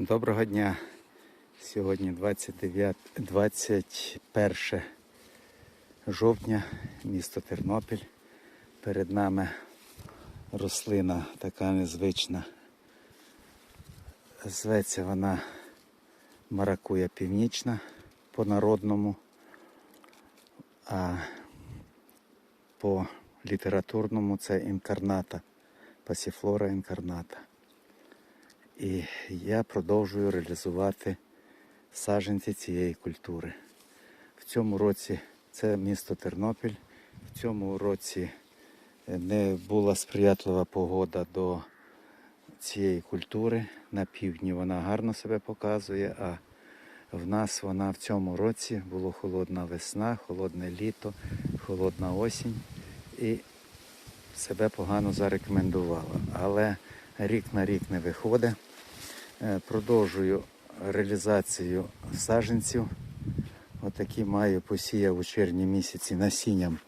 Доброго дня. Сьогодні 29, 21 жовтня, місто Тернопіль. Перед нами рослина така незвична. Зветься вона маракуя північна по народному, а по літературному це інкарната, пасіфлора інкарната. І я продовжую реалізувати саджанці цієї культури. В цьому році це місто Тернопіль. В цьому році е, не була сприятлива погода до цієї культури. На півдні вона гарно себе показує, а в нас вона в цьому році була холодна весна, холодне літо, холодна осінь і себе погано зарекомендувала. Але рік на рік не виходить. Е, Продовжую реалізацію саджанців. Отакі маю посіяв у червні місяці насінням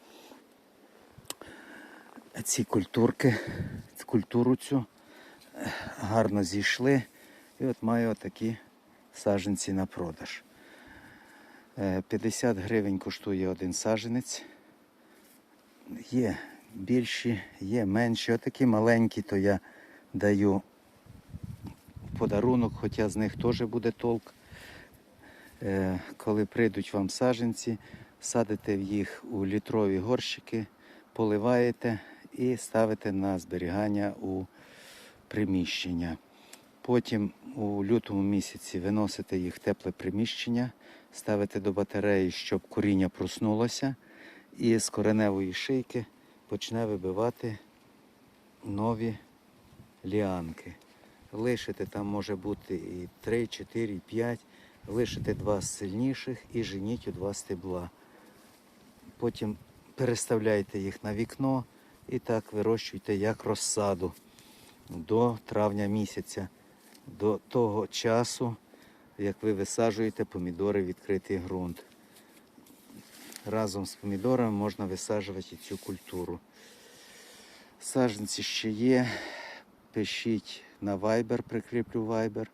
ці культурки, культуру цю е, гарно зійшли. І от маю отакі саджанці на продаж. Е, 50 гривень коштує один саджанець. Є більші, є менші. Отакі маленькі, то я даю подарунок, хоча з них теж буде толк. Е, Коли прийдуть вам саджанці, садите їх у літрові горщики, поливаєте і ставите на зберігання у приміщення. Потім у лютому місяці виносите їх в тепле приміщення, ставите до батареї, щоб коріння проснулося, і з кореневої шийки почне вибивати нові ліанки. Лишите там може бути і 3, 4, і 5. Лишите два сильніших і женіть у два стебла. Потім переставляйте їх на вікно і так вирощуйте як розсаду до травня місяця, до того часу, як ви висаджуєте помідори в відкритий ґрунт. Разом з помідорами можна висаджувати цю культуру. Саджанці ще є. Пишіть на Viber, прикріплю Viber.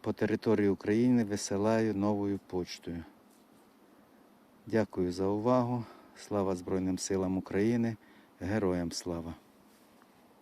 По території України висилаю новою почтою. Дякую за увагу. Слава Збройним силам України. Героям слава!